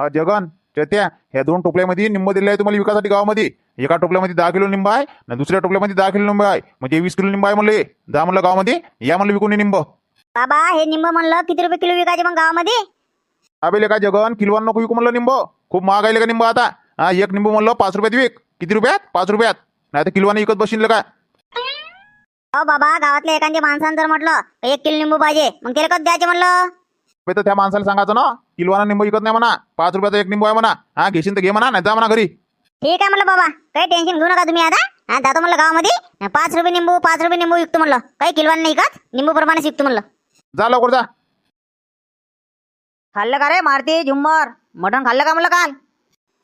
हा जगन चत्या ह्या दोन टोपल्यामध्ये निंब दिले आहे तुम्हाला विकासाठी गावामध्ये. एका टोपल्यामध्ये दहा किलो निंब आहे आणि दुसऱ्या टोपल्यामध्ये दहा किलो निंब आहे. म्हणजे वीस किलो निंब आहे म्हणलं हे. जा म्हणलं गावामध्ये या म्हणलं विकून निंब. बाबा हे निंब म्हणलं किती रुपये किलो विकायचे मग गावामध्ये? अबे का जगन किलोवर नको विकू म्हणलं निंब. खूप महाग आहे का निंब आता? हा एक निंब म्हणलं पाच रुपयात विक. किती रुपयात? पाच रुपयात. नाही तर किलोवाने विकत बसशील का? अहो बाबा गावातल्या एखाद्या माणसानं जर म्हटलं एक किलो निंबू पाहिजे मग त्याला कधी द्यायचे म्हणलं? तर त्या माणसाला सांगायचं ना किलोवाना निंब विकत नाही म्हणा पाच रुपयाचा एक निंब आहे म्हणा हा घेशील तर घे म्हणा नाही जा म्हणा घरी. ठीक आहे म्हणलं बाबा काही टेन्शन घेऊ नका तुम्ही आता. हा जातो म्हणलं गावामध्ये. पाच रुपये निंबू पाच रुपये निंबू विकतो म्हणलं. काही किलोवान नाही का निंबू प्रमाणे विकतो म्हणलं. जा लवकर जा. खाल्लं का रे मारती झुम्मर मटण खाल्लं का म्हणलं काल?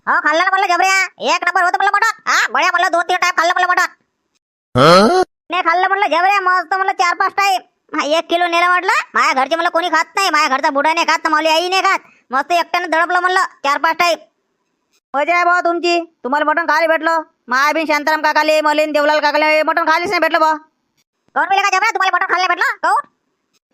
हो खाल्लं ना म्हणलं जबऱ्या एक नंबर होतं म्हणलं मटण. हा बड्या म्हणलं दोन तीन टाईम खाल्लं म्हणलं मटण. नाही खाल्लं म्हणलं जबऱ्या मस्त म्हणलं चार पाच टाईम हा एक किलो नेलं म्हटलं माझ्या घरचे मला कोणी खात नाही माझ्या घरचा बुडा नाही खात ना माऊली आई नाही खात. मस्त एकट्यानं दडपलं म्हणलं चार पाच टाईप. मजा आहे भाऊ तुमची. तुम्हाला मटण खायला भेटलं. माया बिन शांताराम काकाले मलेन देवलाल काकाले मटण खायलाच नाही भेटलं बा का जबऱ्या तुम्हाला मटण खायला भेटलं? काऊन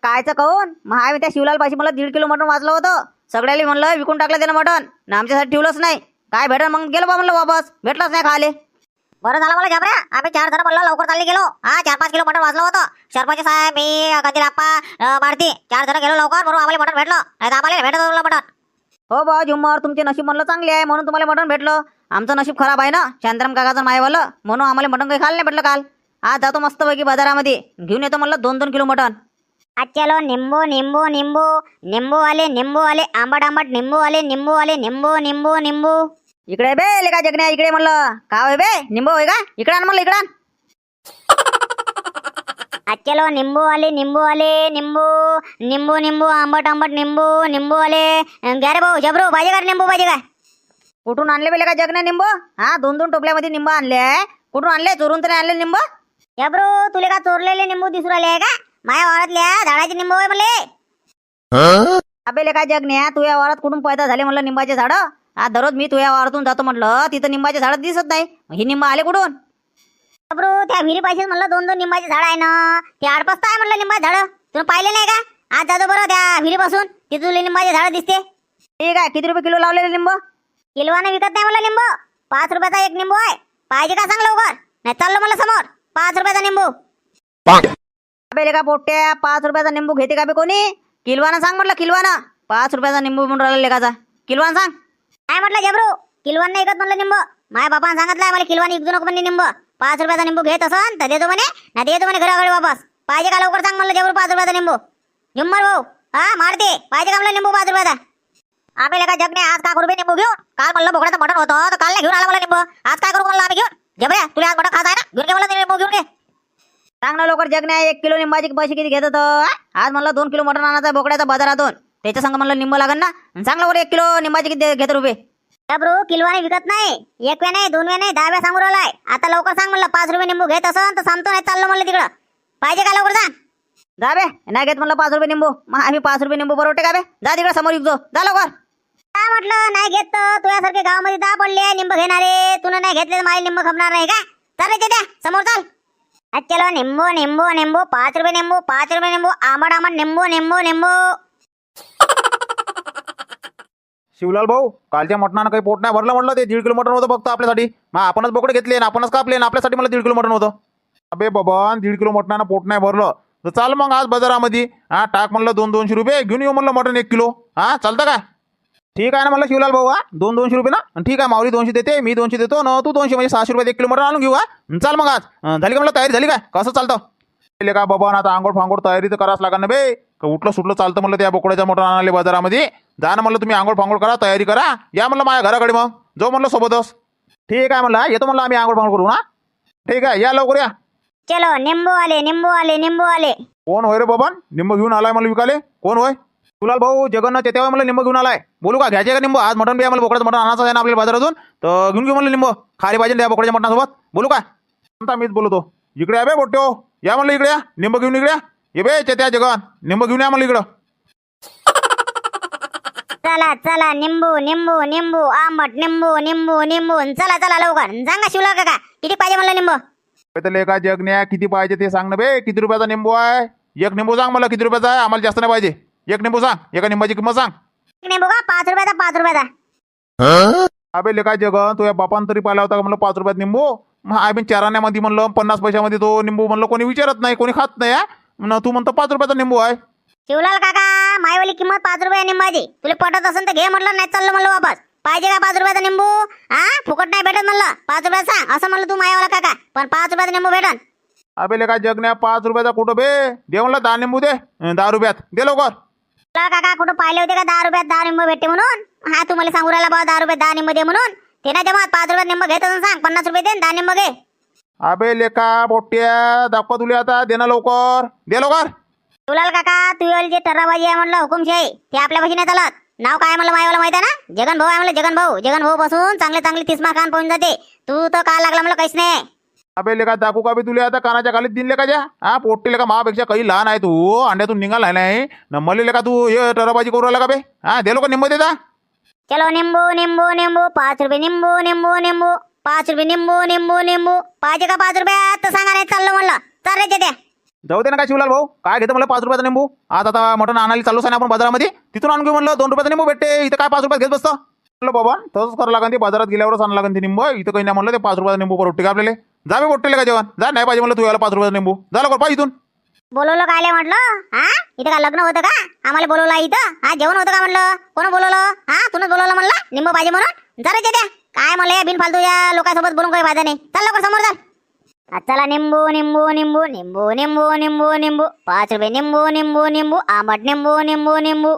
कायचं कहून महाय त्या शिवलाल पाशी मला दीड किलो मटण वाचलं होतं. सगळ्याला म्हणलं विकून टाकलं त्यानं मटण. ना आमच्यासाठी ठेवलंच नाही. काय भेटल मग? गेलो बा म्हणलं वापस. भेटलंच नाही खाले बरं झालं मला जबऱ्या आम्ही चार जण म्हणलं लवकर चालले गेलो. हा चार पाच किलो मटण वाचलं होतं. सरपंच साहेब मी कधी आप्पा मारती चार जण गेलो लवकर. बरोबर आम्हाला मटण भेटलं. नाही आम्हाला भेटत होतं मटण. हो बा झुम्मर तुमचे नशीब म्हणलं चांगले आहे. म्हणून तुम्हाला मटण भेटलं. आमचं नशीब खराब आहे ना? शांताराम काकाचं मायवालं. म्हणून आम्हाला मटण काही खायला नाही भेटलं काल. आज जातो मस्तपैकी बाजारामध्ये. घेऊन येतो म्हणलं दोन दोन किलो मटण. आज चलो निंबू निंबू निंबू. निंबू आले निंबू आले आंबट आंबट निंबू आले निंबू आले निंबू निंबू निंबू. इकडे बे लेका जगण्या इकडे म्हणलं. का होय बे निंबू होय का? इकडे आण म्हणलं इकडे आण. आज चलो निंबू आले निंबू आले निंबू निंबू निंबू आंबट आंबट निंबू निंबू आले. घ्या रे भाऊ जबरू पाहिजे का रे निंबू पाहिजे काय कुठून आणले बे लेका जगण्या निंबू? हा दोन दोन टोपल्यामध्ये निंबू आणले आहे. कुठून आणले? चोरून तरी आणले निंबू? जबरू तुले का चोरलेले निंबू दिसू राहिले आहे का? माझ्या वावरातल्या झाडाचे निंबू आहे म्हणले. अबे लेका जगण्या तुझ्या वावरात कुठून पैदा झाले म्हणलं निंबाचे झाडं? हा दररोज मी तुझ्या वावरातून जातो म्हटलं तिथं निंबाचे झाडं दिसत नाही. ही निंबा आले कुठून? त्या विहिरी पाहिजे म्हणलं दोन दोन निंबाचे झाड आहे ना. ते आडपसता आहे म्हणलं निंबाचे झाड. तुम्ही पाहिले नाही का? आज जातो बरं त्या विहिरीपासून. तिथे तुला निंबाचे झाड दिसते. ठीक आहे किती रुपये किलो लावलेले निंबू? किलोवाने विकत नाही मला लिंबू पाच रुपयाचा एक निंबू आहे. पाहिजे का सांग लवकर? नाही चाललो मला समोर. पाच रुपयाचा निंबू. अबे लेका पोट्या पाच रुपयाचा निंबू घेते का बे कोणी? किलवाना सांग म्हटलं किलवाना. पाच रुपयाचा निंबू म्हणून राहिला लेकाचा. किलवाना सांग. काय म्हटलं जबरू? किलवान नाही म्हणलं निंब. माझ्या बापाने सांगितलं मला किलवान विकू नको म्हणजे निंब. पाच रुपयाचा निंबू घेत असन तर देतो म्हणे ना देतो म्हणे घराकडे वापस. पाहिजे का लवकर सांग म्हणलं जबरू पाच रुपयाचा निंबू? झुम्मर भाऊ. हा मारते. पाहिजे का म्हणलं निंबू पाच रुपयाचा? आपल्याला का जगणे आज काय करू निंबू घेऊन काल म्हणलं बोकडाचं मटण होतं तर काल घेऊन आला मला निंबू. आज काय करू म्हणलं आम्ही घेऊन? जबऱ्या तुला आज मटण खात आहे ना? घेऊन घे मला निंबू घेऊन घे. सांग ना लवकर जगण्या एक किलो निंबाची पैसे किती घेत होतं आज म्हणलं दोन किलो मटण आणायचं बोकड्याचा बाजारातून. त्याच्या संग म्हणलं निंबू लागन ना? सांग लवकर एक किलो निंबाचे किती घेत रुपये? जबरू किलवाने विकत नाही. एक वे नाही दोन वे नाही दहा वेळा सांगू राहिलाय. आता लवकर सांग म्हणलं पाच रुपये निंबू घेत असन तर सांगतो नाही चाललो म्हणलं तिकडं. पाहिजे का लवकर सांग जा बे. नाही घेत म्हणलं पाच रुपये निंबू. मग आम्ही पाच रुपये निंबू बरोबर का बे? जा तिकडे समोर विकतो जा लवकर. काय म्हटलं नाही घेत तर तुझ्यासारखे गावामध्ये दहा पडले निंब घेणारे. तुला नाही घेतले तर मला निंब खपणार नाही का? चाल रे द्या समोर चाल. चलो निंबू निंबू निंबू पाच रुपये निंबू पाच रुपये निंबू आंबट आंबट निंबू निंबू निंबू. शिवलाल भाऊ कालच्या मटणानं काही पोट नाही भरलं म्हटलं ते दीड किलो मटण होतं फक्त आपल्यासाठी. मग आपणच बोकडे घेतले आणि आपणच कापले आणि आपल्यासाठी मला दीड किलो मटण होतं. अबे बाबा दीड किलो मटणानं पोट नाही भरलं. तर चाल मग आज बाजारामध्ये. हा टाक म्हणलं दोन दोनशे रुपये घेऊन येऊ म्हणलं मटण एक किलो. हा चालतं का? ठीक आहे ना म्हणलं शिवलाल भाऊ हा? दोन दोनशे रुपये ना? आणि ठीक आहे माऊली दोनशे देते मी दोनशे देतो. ना तू दोनशे म्हणजे सहाशे रुपये एक किलो मटण आणून घेऊ हा? चाल मग आज. झाली का म्हणलं तयारी? झाली काय? कसं चालतं? पहिले का बाबा ना आता आंघोळ फांगोळ तयारी तर करावं लागणार बे. उठलं सुटलं चालतं म्हणलं त्या बोकड्याच्या मटण आणले बाजारामध्ये. जा ना म्हणलं तुम्ही आंघोळ फांगोळ करा तयारी करा. या म्हणलं माझ्या घराकडे मग. जाऊ म्हणलं सोबतच. ठीक आहे म्हणलं येतो म्हणलं आम्ही आंघोळ फांगोळ करू ना ठीक आहे या लवकर या. चलो निंबू आले निंबू आले निंबू आले. कोण होय रे बाबा निंब घेऊन आलाय मला विकाले? कोण होय? तुलाल भाऊ जगन्नाथ तेव्हा मला निंब घेऊन आलाय. बोलू का घ्यायचे का निंब? आज मटण बी आहे, मला बोकड्याचं मटण आणायचं आहे ना आपल्या बाजारातून तर घेऊन घेऊ म्हणलं निंब. खाली पाहिजे त्या बोकड्याच्या मटणासोबत. बोलू का? आता मीच बोलतो. इकडे या बे बोट्यो. या म्हणलं इकडे या. निंब घेऊन इकडे या. ये बे चेत्या जगन. निंब घेऊन या म्हणलं इकडं. चला चला निंबू निंबू निंबू आंबट निंबू निंबू निंबू चला चला लवकर. सांगा शिवला काका किती पाहिजे म्हणलं निंबू? तर का जगण्या किती पाहिजे ते सांग ना बे. किती रुपयाचा निंबू आहे? एक निंबू सांग मला किती रुपयाचा आहे? आम्हाला जास्त नाही पाहिजे. एक निंबू सांग. एका निंबाची किंमत सांग. एक निंबू का? पाच रुपयाचा पाच रुपयाचा. अबे लेका जगन तो या बापान तरी पाहिला होता का म्हणलं पाच रुपयात निंबू? मग आय बिन चाराण्यामध्ये म्हणलं पन्नास पैशामध्ये तो निंबू म्हणलं कोणी विचारत नाही कोणी खात नाही तू म्हणतो पाच रुपयाचा निंबू आहे. शिवलाल काका मायवाली किंमत पाच रुपये निंबाची तुला पटत असेल तर घे म्हटलं नाही चाललं म्हणलं वापस. पाहिजे का पाच रुपयाचा निंबू? हा फुकट नाही भेटत म्हणलं. पाच रुपयात सांग. असं म्हणलं तू मायवाला काका. पण पाच रुपयाचा निंबू भेटन. अबे लेका जगण्या पाच रुपयाचा कुठं बे? दे म्हणलं दहा निंबू दे. अं, दहा रुपयात. दे लवकर. शिवलाल काका कुठं पाहिले होते का दहा रुपयात दहा निंबू भेटते म्हणून? हा तू मला सांगू राहिला बा दहा रुपयात दहा निंबू दे म्हणून. ते नाही जमात. पाच रुपयात निंबू घेत असेल सांग. पन्नास रुपये दे दहा निंबू घे. अबे लेका पोट्ट्या दाखवा तुला आता. दे ना लवकर. दे लवकर. शिवलाल काका तू जे टर्राबाजी आहे म्हणलं हुकुमशाही ते आपल्या पाशी नाही चालत. नाव काय म्हणलं मायवाला माहिती आहे ना? जगन भाऊ आहे म्हणलं जगन भाऊ. जगन भाऊ बसून चांगले चांगले तिसमा खान पाहून जाते. तू तर का लागला म्हणलं काहीच नाही? अबे लेका दाखवू का बे तुला आता? कानाच्या खालीत दिन लेका ज्या. हा पोट्टे लेका महापेक्षा काही लहान आहे तू. अंड्यातून निघाला नाही न मले लेका तू हे टराबाजी करू का बे? हा दे लोक निंबू देता. चलो निंबू निंबू निंबू पाच रुपये निंबू निंबू निंबू पाच रुपये निंबू निंबू निंबू. पाहिजे का पाच रुपयात तर सांगा नाही चाललं म्हणलं. चाल रे त्या जाऊ दे ना काय शिवलाल भाऊ. काय घेतो मला पाच रुपयाचा निंबू. आज आता मटण आणायला चालूच आहे ना आपण बाजारामध्ये. तिथून आणून घेऊ म्हणलं दोन रुपयाचा निंबू भेटते. इथं काय पाच रुपयात घेत बसतं? म्हणलं बाबा तसंच करावं लागेल ते. बाजारात गेल्यावरच आणलं लागेल ते निंबू. इथं काही नाही म्हणलं ते पाच रुपयाचा निंबू परवडते का आपल्याला? जा मी पोट्टेले का जेवण? जा नाही पाहिजे म्हणलं तू याला पाच रुपयाचा निंबू. जा लवकर पाहिजे इथून. बोलवलं काय म्हटलं? हा? इथं का लग्न होतं का? आम्हाला बोलवलं इथं? हा जेवण होतं का म्हणलं? कोण बोलवलं? हा तुनच बोलवलं म्हणलं? निंबू पाहिजे म्हणून? जरा त्या काय म्हणलं बिन फालतू या लोकांसोबत बोलून काही फायदा नाही. चाललं लवकर समोर चल चला निंबू निंबू निंबू निंबू निंबू निंबू निंबू पाच रुपये निंबू निंबू निंबू आंबट निंबू निंबू निंबू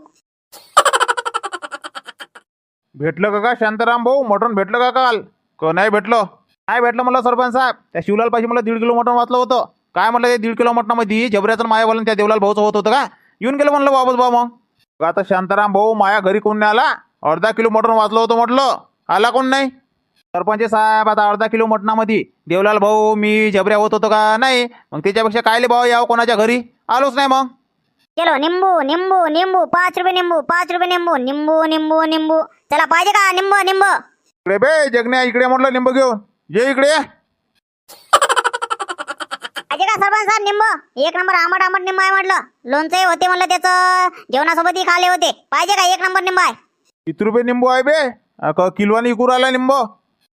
भेटलं का का शांताराम भाऊ मटण भेटलं का काल क नाही भेटलं नाही भेटलं म्हणलं सरपंच साहेब त्या शिवलाल पाशी मला दीड किलो मटण वाचलं होतं काय म्हटलं ते दीड किलो मटणामध्ये जबऱ्याचं मायावाला त्या देवलाल भाऊचं होत होतं का येऊन गेलं म्हणलं वापस भाऊ मग आता शांताराम भाऊ माया घरी कोण नाही आला अर्धा किलो मटण वाचलं होतं म्हटलं आला कोण नाही सरपंच साहेब आता अर्धा किलो मटणामध्ये. देवलाल भाऊ मी जबऱ्या होत होतो का? नाही. मग त्याच्यापेक्षा कायले भाऊ यावं कोणाच्या घरी? आलोच नाही मग. चलो निंबू निंबू निंबू. पाच रुपये निंबू पाच रुपये निंबू. निंबू निंबू निंबू. चला पाहिजे का? निंबू निंबू. इकडे बे जगण्या इकडे म्हटलं लिंब घेऊन. ये इकडे. पाहिजे का सरपंच साहेब निंबू? एक नंबर आंबट आंबट निंबू आहे म्हटलं. लोणचंही होते म्हणलं त्याचं. जेवणासोबतही खाले होते. पाहिजे का? एक नंबर निंबू आहे. किती रुपये निंबू आहे बे? किलोनी इकू राहिला लिंब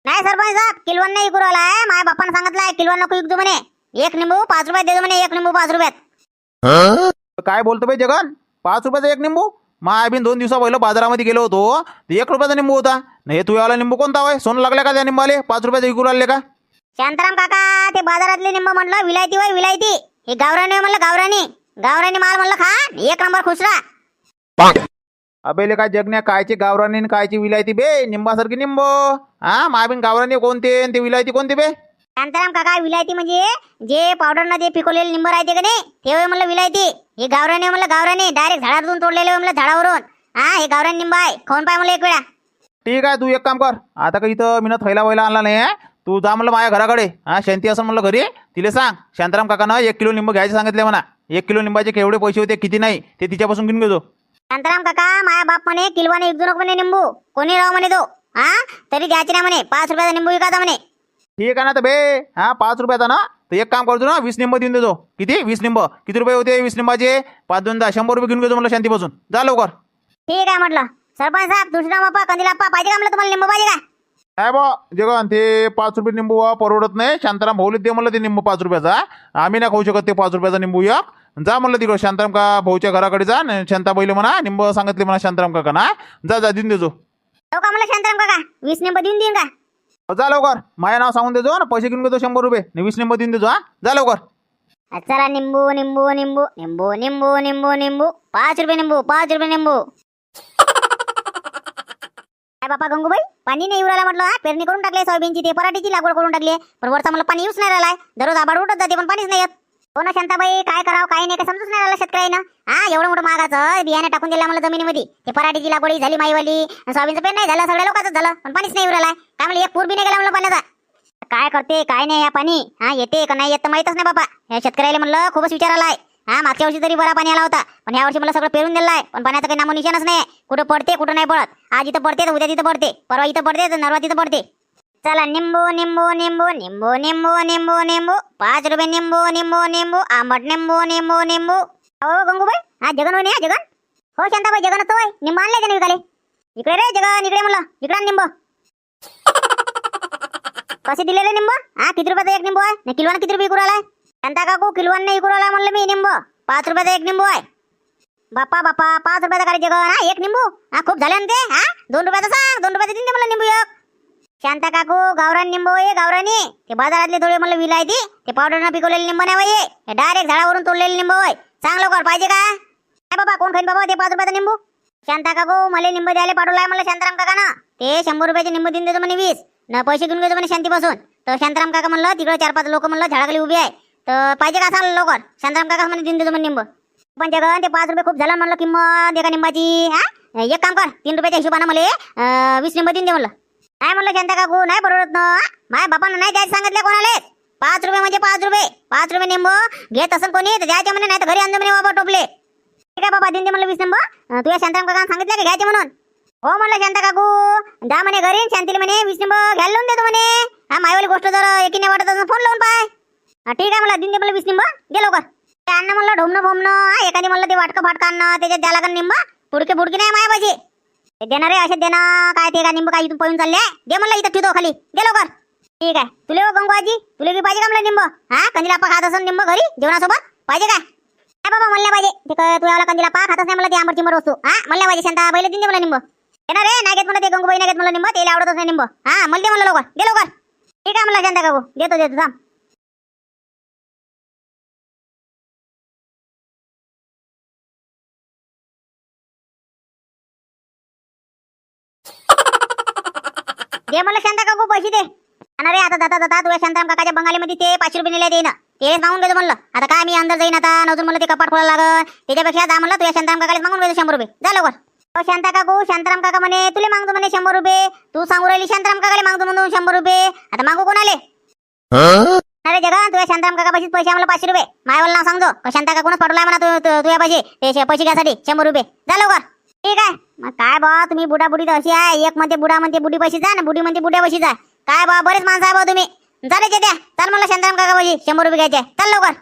नाही सरपंच साहेब किलवण नाही इकू आहे माझ्या बापानं सांगितलं आहे किलवण नको इकू म्हणे. एक निंबू पाच रुपयात देतो म्हणे एक निंबू पाच रुपयात. काय बोलतो बे जगन? पाच रुपयाचा एक निंबू? माय बिन दोन दिवसा पहिलं बाजारामध्ये गेलो होतो तर एक रुपयाचा निंबू होता. नाही तुझ्यावाला निंबू कोणता होय सोनं लागल्या का त्या निंबाले? पाच रुपयाचा विकू राहिले का? शांताराम काका ते बाजारातले निंबू म्हटलं विलायती वय विलायती. हे गावरानी होय म्हणलं गावरानी. गावरानी माल म्हणलं खा. एक नंबर खुश राहा अबेले काय जगण्या कायचे गावरानी कायची विलायती बे? निंबासारखी निंब. हा माय बिन गावरानी कोणते ते विलायती कोणते बे? शांताराम काका विलायती म्हणजे जे पावडर न ते पिकवलेले निंब राहते का नाही ते होय म्हणलं विलायती. हे गावरानी म्हणलं गावरानी. डायरेक्ट झाडातून तोडलेले होय म्हणलं झाडावरून. हा हे गावरानी निंब आहे. खाऊन पाय म्हणलं एक वेळा. ठीक आहे तू एक काम कर. आता काही इथं मी थैला वैला आणला नाही आहे. तू जा म्हणलं माझ्या घराकडे. हा शांती असं म्हणलं घरी. तिला सांग शांताराम काकानं एक किलो लिंब घ्यायचे सांगितले म्हणा. एक किलो लिंबाचे केवढे पैसे होते किती नाही ते तिच्यापासून घेऊन घेतो शांताराम काका माया बाप म्हणे किलवाने एक नको म्हणे निंबू. कोणी राव म्हणे तो? हा? तरी द्यायचे नाही म्हणे. पाच रुपयाचा निंबू विकायचा म्हणे. ठीक आहे ना तर बे. हा पाच रुपयाचा ना? तर एक काम करतो ना वीस निंब देऊन देतो. किती? वीस निंब. किती रुपये होते? वीस निंबाचे. पाच दोन दहा शंभर रुपये घेऊन घेतो म्हणलं शांतीपासून. जा लवकर. ठीक आहे म्हटलं. सरपंच साहेब दुसरा बाप्पा कंदिलाप्पा पाहिजे का म्हणलं तुम्हाला निंबू? पाहिजे का? काय बा जगन ते पाच रुपये निंबू परवडत नाही. शांताराम भाऊलीत दे म्हणलं ते निंबू पाच रुपयाचा. आम्ही नाही खाऊ शकत ते पाच रुपयाचा निंबू एक. जा म्हणलं तिकडं शांताराम का भाऊच्या घराकडे जा न शांता बैल म्हणा निंब सांगितले म्हणा शांताराम काका ना? जा जा देऊन देजो. हो का म्हणलं शांताराम काका? वीस निंबू देऊन देईन का? जा लवकर. माझ्या नाव सांगून देजो ना पैसे घेऊन घेतो शंभर रुपये. आणि वीस निंब देऊन देजो हा? जा लवकर. चला निंबू निंबू निंबू निंबू निंबू निंबू निंबू. पाच रुपये निंबू पाच रुपये निंबू. काय बापा गंगूबाई पाणी नाही उरायला म्हटलं हा? पेरणी करून टाकली सोयाबीनची ते पराठीची लागवड करून टाकली पण वरचा मला पाणी येऊच नाही राहिलाय. दररोज आबाड उठत जाते पण पाणीच नाही येत. हो ना शांताबाई काय करावं काय नाही काय समजूच नाही राहिलं शेतकऱ्यानं. हा एवढं मोठं महागाचं बियाणे टाकून दिलं मला जमिनीमध्ये. ते पराठीची लागवडी झाली माईवाली. आणि सोयाबीनचं पेन नाही झालं सगळ्या लोकांचं झालं. पण पाणीच नाही उरलाय काय म्हणलं एक पूर बी नाही गेला म्हणलं पाण्याचा. काय करते काय नाही या पाणी. हा येते का नाही येत माहितच माहीतच नाही बाबा. या शेतकऱ्याला म्हणलं खूपच विचार आलाय. हा मागच्या वर्षी तरी बरा पाणी आला होता. पण या वर्षी मला सगळं पेरून दिलं आहे. पण पाण्याचं काही नामो निशाणच नाही कुठं पडते कुठं नाही पडत. आज इथं पडते तर उद्या तिथं पडते. परवा इथं पडते तर नरवा तिथं पडते. चला निंबू निंबू निंबू निंबू निंबू निंबू निंबू. पाच रुपये निंबू निंबू निंबू. आंबट निंबू निंबू निंबू. हो गंगूबाई हा जगन होय ना जगन. हो शांताबाई जगन तो निंबू आणले त्याने विकाले? इकडे रे जगन इकडे म्हणलं. इकडे निंबू निंब. कसे दिलेले निंब? हा किती रुपयाचा एक निंबू आहे? नाही किलोनं किती रुपये इकू आलाय? शांता काकू किलोनं नाही इकू आलाय म्हणलं मी निंब. पाच रुपयाचा एक निंबू आहे. बाप्पा बाप्पा पाच रुपयाचा काय जगन? हा एक निंबू. हा खूप झाले ना ते? हा दोन रुपयाचा सांग. दोन रुपयाचा देईन म्हणलं निंबू एक? शांता काकू गावरान निंबू ये गावरानी. ते बाजारातले थोडे मला विलायती ते. पावडरनं पिकवलेले निंब नाही बाई हे. डायरेक्ट झाडावरून तोडलेले निंबू आहे चांगलं लवकर पाहिजे का? काय बाबा कोण खाईन बाबा ते पाच रुपयाचा निंबू? शांता काकू मला निंब द्यायला पाठवलाय मला शांताराम काका ना ते शंभर रुपयाचे निंबू देऊन देतो म्हणे वीस. न पैसे घेऊन घेतो म्हणे शांतीपासून. तर शांताराम काका म्हणलं तिकडे चार पाच लोक म्हणलं झाडाखाली उभी आहे. तर पाहिजे का असाल लवकर? शांताराम काका म्हणे देऊन देतो म्हणे निंब. पण जगन ते पाच रुपये खूप झालं म्हणलं किंमत एका निंबाची हा? एक काम कर तीन रुपयाच्या हिशोबानं मला वीस निंब देऊन दे म्हणलं. काय म्हणलं शांता काकू नाही बरोबर ना. माझ्या बापानं नाही द्यायचं सांगितलं कोणाला? पाच रुपये म्हणजे पाच रुपये. पाच रुपये निंबू. घेत असेल कोणी तर द्यायचे म्हणे नाही तर घरी आणतो म्हणे बाबा टोपले. ठीक आहे बाबा देऊन म्हणलं वीस निंब. तुझ्या शांताराम काका सांगितलं का घ्यायचे म्हणून? हो म्हणलं शांता काकू द्या म्हणे घरी शांतील म्हणे वीस निंब घ्यायला लावून देतो म्हणे. हा मायवाली गोष्ट जर एकीने वाटत असेल फोन लावून पाय. ठीक आहे मला देऊन म्हणलं वीस निंब. गेलो कर ते अन्न म्हणलं ढोमणं भोमणं एखादी म्हणलं ते वाटकं फाटकं अन्न त्याच्यात द्या लागन निंब. पुडके बुडके नाही मायापाशी. पाहिजे देणार आहे असे देणार काय ते का निंब काय इथून पळून चालले दे म्हणलं इथं ठेवतो खाली. दे लवकर. ठीक आहे. तुले हो गंगवाजी तुले बी पाहिजे का म्हणलं निंब? हा? कंदिलाप्पा खात असेल निंब घरी? जेवणासोबत? पाहिजे काय? काय बाबा म्हणलं पाहिजे. ते तुला तू कंदिलाप्पा खातच नाही मला ते आंबट मर वस्तू. हा? म्हणलं पाहिजे शांता पहिले दिन दे मला निंब. येणार रे नाही घेत म्हणलं ते गंगूबाई नाही घेत म्हणलं निंब. त्याला आवडतच नाही निंब. हा? मला दे म्हणलं लवकर. दे लवकर. ठीक आहे म्हणलं शांता काकू. देतो देतो थांब. दे मला शांता काकू पैसे दे. अरे रे आता जाता जाता तुझ्या शांताराम काकाच्या बंगालीमध्ये ते पाचशे रुपये नेले देईन. ते मागून घेतो म्हणलं. आता काय मी अंदर जाईन आता? नजून मला ते कपाट खोला लागल. त्याच्यापेक्षा जा म्हणलं तुझ्या शांताराम काकाला मागून घेतो शंभर रुपये. जा लवकर. अहो शांता काकू शांताराम काका म्हणे तुला मागतो म्हणे शंभर रुपये. तू सांगू राहिली शांताराम काकाला मागतो म्हणून शंभर रुपये. आता मागू कोणाले? अरे जगा तुझ्या शांताराम काका पैसे पैसे आम्हाला पाचशे रुपये. मायवाला नाव सांगतो. शांता काकूनच पडलाय म्हणा तुझ्या पैसे. पैसे घ्यासाठी शंभर रुपये. जा लवकर. ठीक आहे. मग काय बा तुम्ही बुडा तर अशी आहे. एक म्हणते बुडा म्हणते बुडी पैसे जा ना बुडी म्हणते बुड्या पैसे जा. काय बा बरेच माणसं आहे बा तुम्ही. झाले द्या चल मला शांताराम काका पैसे शंभर रुपये घ्यायचे. चल लवकर.